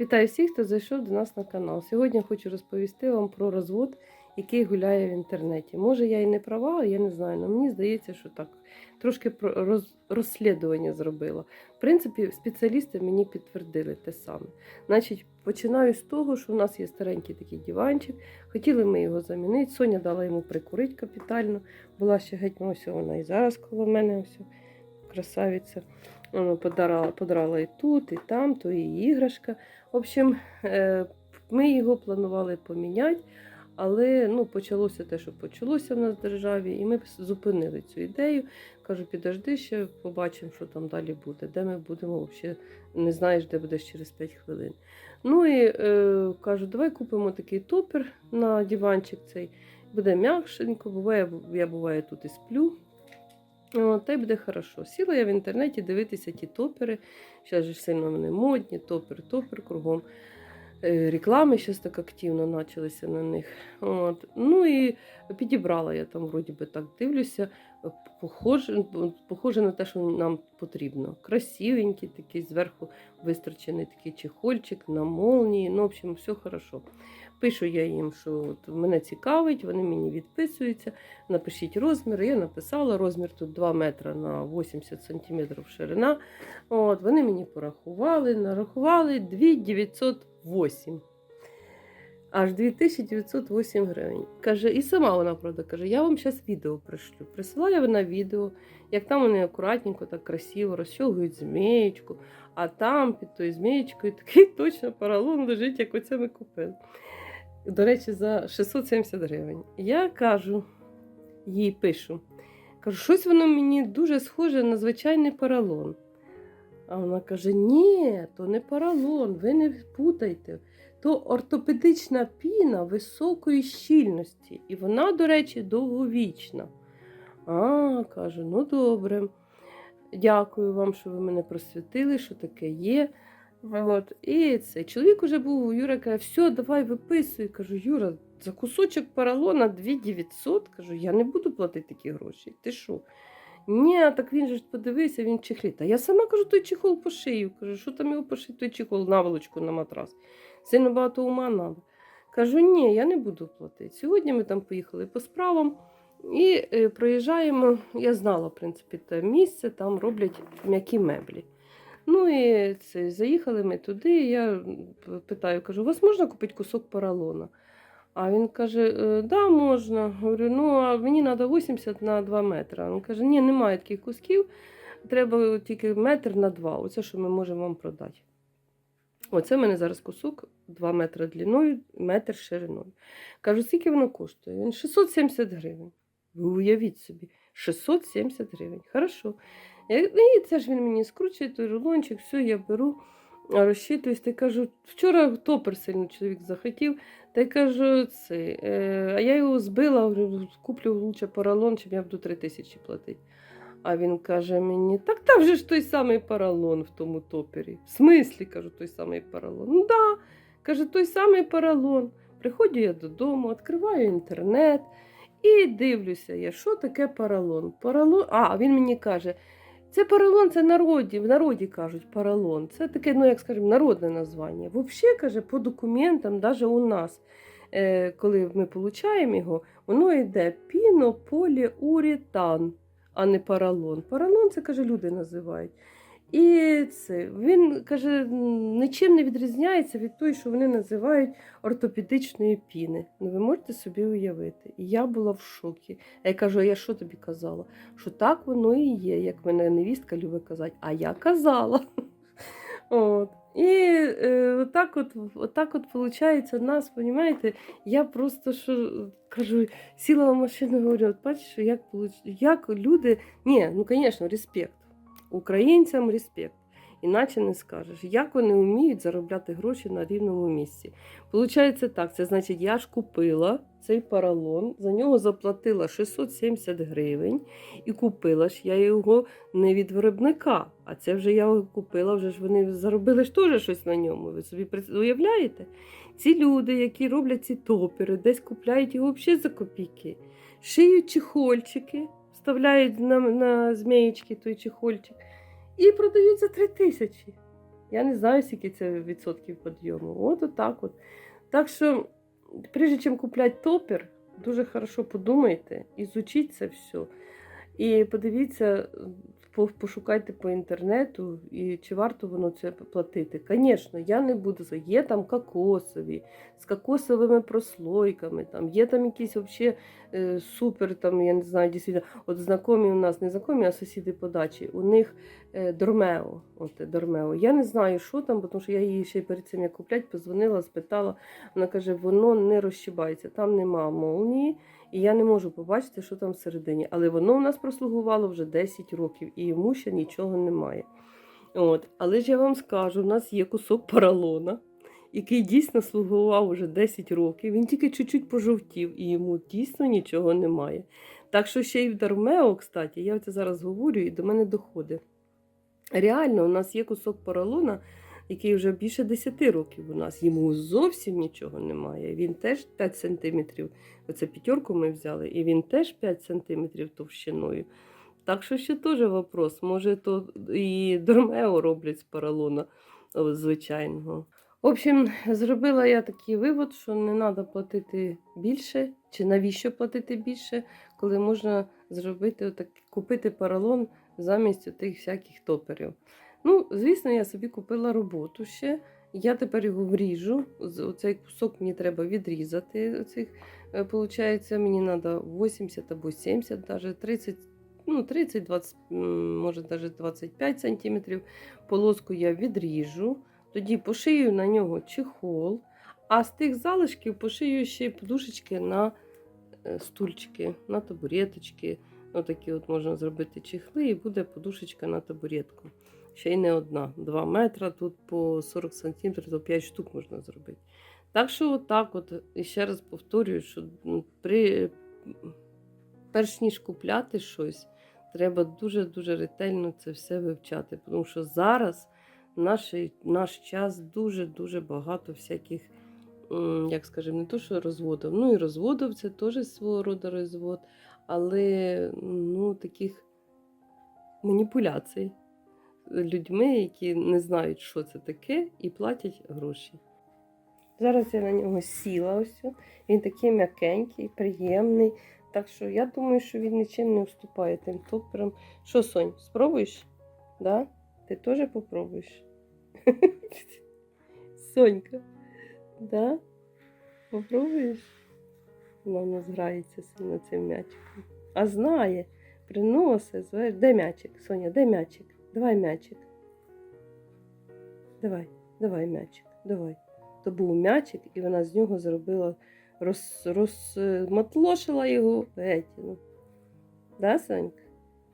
Вітаю всіх, хто зайшов до нас на канал. Сьогодні хочу розповісти вам про розвод, який гуляє в інтернеті. Може, я і не права, я не знаю, але мені здається, що так. Трошки роз, розслідування зробила. В принципі, спеціалісти мені підтвердили те саме. Значить, починаю з того, що в нас є старенький такий диванчик. Хотіли ми його замінити. Соня дала йому прикурити капітально. Була ще геть, ось вона і зараз коло мене ось красавиця. Вона подарала, подарала і тут, і там, то і іграшка. В общем, е, ми його планували поміняти, але ну, почалося те, що почалося в нас в державі, і ми зупинили цю ідею. Кажу, підожди ще, побачимо, що там далі буде, де ми будемо взагалі не знаєш, де будеш через 5 хвилин. Ну і е, кажу, давай купимо такий топер на диванчик цей. Буде м'якшенько, буває, я буває тут і сплю. О, та й буде хорошо. Сіла я в інтернеті дивитися ті топери. Зараз ж сильно вони модні, топер, топер кругом. Е, Реклами зараз так активно почалися на них. От. Ну і підібрала я там, вроді би так дивлюся, похоже, похоже на те, що нам потрібно. Красивенький, такий зверху вистрочений такий чехольчик на молнії. Ну, в общем, все хорошо. Пишу я їм, що от мене цікавить, вони мені відписуються. Напишіть розмір. Я написала розмір тут 2 метри на 80 сантиметрів ширина. От, вони мені порахували, нарахували 2908. Аж 2908 гривень. Каже, і сама вона правда каже, я вам зараз відео пришлю. Присилає вона відео, як там вони акуратненько, так красиво розщолгують змієчку, а там під тою змієчкою такий точно поролон лежить, як оце ми купили. До речі, за 670 гривень. Я кажу, їй пишу, кажу, щось воно мені дуже схоже на звичайний поролон. А вона каже: Ні, то не поролон, ви не путайте. То ортопедична піна високої щільності. І вона, до речі, довговічна. А, кажу, ну добре. Дякую вам, що ви мене просвітили, що таке є. От. І цей чоловік уже був, Юра каже, все, давай виписуй. Кажу, Юра, за кусочок поролона 2900. Кажу, я не буду платити такі гроші. Ти що? Ні, так він же ж подивився, він чехліт. А я сама кажу, той чехол по шию. Кажу, що там його пошити, той чехол, наволочку на матрас. Сильно багато ума треба. Кажу, ні, я не буду платити. Сьогодні ми там поїхали по справам і е, проїжджаємо. Я знала, в принципі, те місце, там роблять м'які меблі. Ну і це, заїхали ми туди. Я питаю, кажу, у вас можна купити кусок поролона? А він каже, «Е, да, можна. Говорю, ну а мені треба 80 на 2 метри. Він каже, ні, немає таких кусків, треба тільки метр на 2. Оце, що ми можемо вам продати. Оце в мене зараз кусок 2 метри длиною, метр шириною. Кажу, скільки воно коштує? Він 670 гривень. Ви уявіть собі, 670 гривень. Хорошо. І це ж він мені скручує той рулончик, все, я беру, розчитуюсь, та й кажу, вчора топер сильно чоловік захотів, та й кажу, це, е, а я його збила, куплю лучше поролон, чим я буду 3 тисячі платити. А він каже мені, так там же ж той самий поролон в тому топері. В смислі, кажу, той самий поролон. Ну да, каже, той самий поролон. Приходжу я додому, відкриваю інтернет і дивлюся, я, що таке поролон. Поролон, а він мені каже, це поролон, це народі, в народі кажуть поролон. Це таке, ну як скажемо, народне названня. Взагалі, каже, по документам, навіть у нас, е, коли ми отримуємо його, воно йде пінополіуретан, а не паралон. Паралон це каже, люди називають. І це він каже, нічим не відрізняється від того, що вони називають ортопедичної піни. Ну ви можете собі уявити. І я була в шокі. Я кажу, а я що тобі казала? Що так воно і є, як мене невістка любить казати, а я казала. От. І е, отак от, отак от виходить нас, розумієте, я просто що кажу, сіла в машину говорю, от бачиш, як, як люди. Ні, ну звісно, респект. Українцям респект. Іначе не скажеш, як вони вміють заробляти гроші на рівному місці. Получається так, це значить, я ж купила цей поролон, за нього заплатила 670 гривень і купила ж я його не від виробника, а це вже я купила, вже ж вони заробили ж теж щось на ньому. Ви собі уявляєте? Ці люди, які роблять ці топери, десь купляють його взагалі за копійки, шиють чехольчики, вставляють на, на змієчки той чехольчик і продають за 3 тисячі. Я не знаю, скільки це відсотків підйому. От отак от. Так що, прежде чим купляти топер, дуже хорошо подумайте, ізучіть це все. І подивіться, пошукайте по інтернету, і чи варто воно це платити. Звісно, я не буду за. Є там кокосові, з кокосовими прослойками, там є там якісь взагалі е, супер, там, я не знаю, дійсно, от знайомі у нас, не знайомі, а сусіди по дачі, у них е, Дормео. От, Дормео. Я не знаю, що там, тому що я її ще перед цим як куплять, позвонила, спитала. Вона каже, воно не розщибається, там нема молнії, і я не можу побачити, що там всередині. Але воно у нас прослугувало вже 10 років, і йому ще нічого немає. От. Але ж я вам скажу, у нас є кусок поролона, який дійсно слугував уже 10 років. Він тільки чуть-чуть пожовтів, і йому дійсно нічого немає. Так що ще й в Дармео, кстати, я це зараз говорю, і до мене доходить. Реально, у нас є кусок поролона, який вже більше 10 років у нас. Йому зовсім нічого немає. Він теж 5 см. Оце п'ятерку ми взяли, і він теж 5 см товщиною. Так що ще теж вопрос. Може, то і Дормео роблять з поролона звичайного. В общем, зробила я такий вивод, що не треба платити більше, чи навіщо платити більше, коли можна зробити отак, купити поролон замість тих всяких топерів. Ну, звісно, я собі купила роботу ще. Я тепер його вріжу. Оцей кусок мені треба відрізати. Оцих, е, получається, мені треба 80 або 70, навіть 30, ну, 30, 20, може навіть 25 сантиметрів. Полоску я відріжу, тоді пошию на нього чехол, а з тих залишків пошию ще подушечки на е, стульчики, на табуреточки. Отакі от можна зробити чехли, і буде подушечка на табуретку. Ще й не одна. 2 метри, тут по 40 сантиметрів, то 5 штук можна зробити. Так що, отак, от, і ще раз повторюю, що при, перш ніж купляти щось, треба дуже-дуже ретельно це все вивчати. Тому що зараз наш, наш час дуже-дуже багато всяких, як скажемо, не то, що розводів. Ну і розводів це теж свого роду розвод, але ну, таких маніпуляцій людьми, які не знають, що це таке, і платять гроші. Зараз я на нього сіла ось. Він такий м'якенький, приємний. Так що я думаю, що він нічим не уступає тим топерам. Що, Сонь, спробуєш? Да? Ти теж попробуєш? Сонька, да? Попробуєш? Вона нас сильно цим м'ячиком. А знає, приносить, зве- де м'ячик, Соня, де м'ячик? Давай м'ячик. Давай, давай м'ячик, давай. То був м'ячик, і вона з нього зробила, роз, його геть. Ну. Да, Сонька?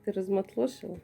Ти розматлошила?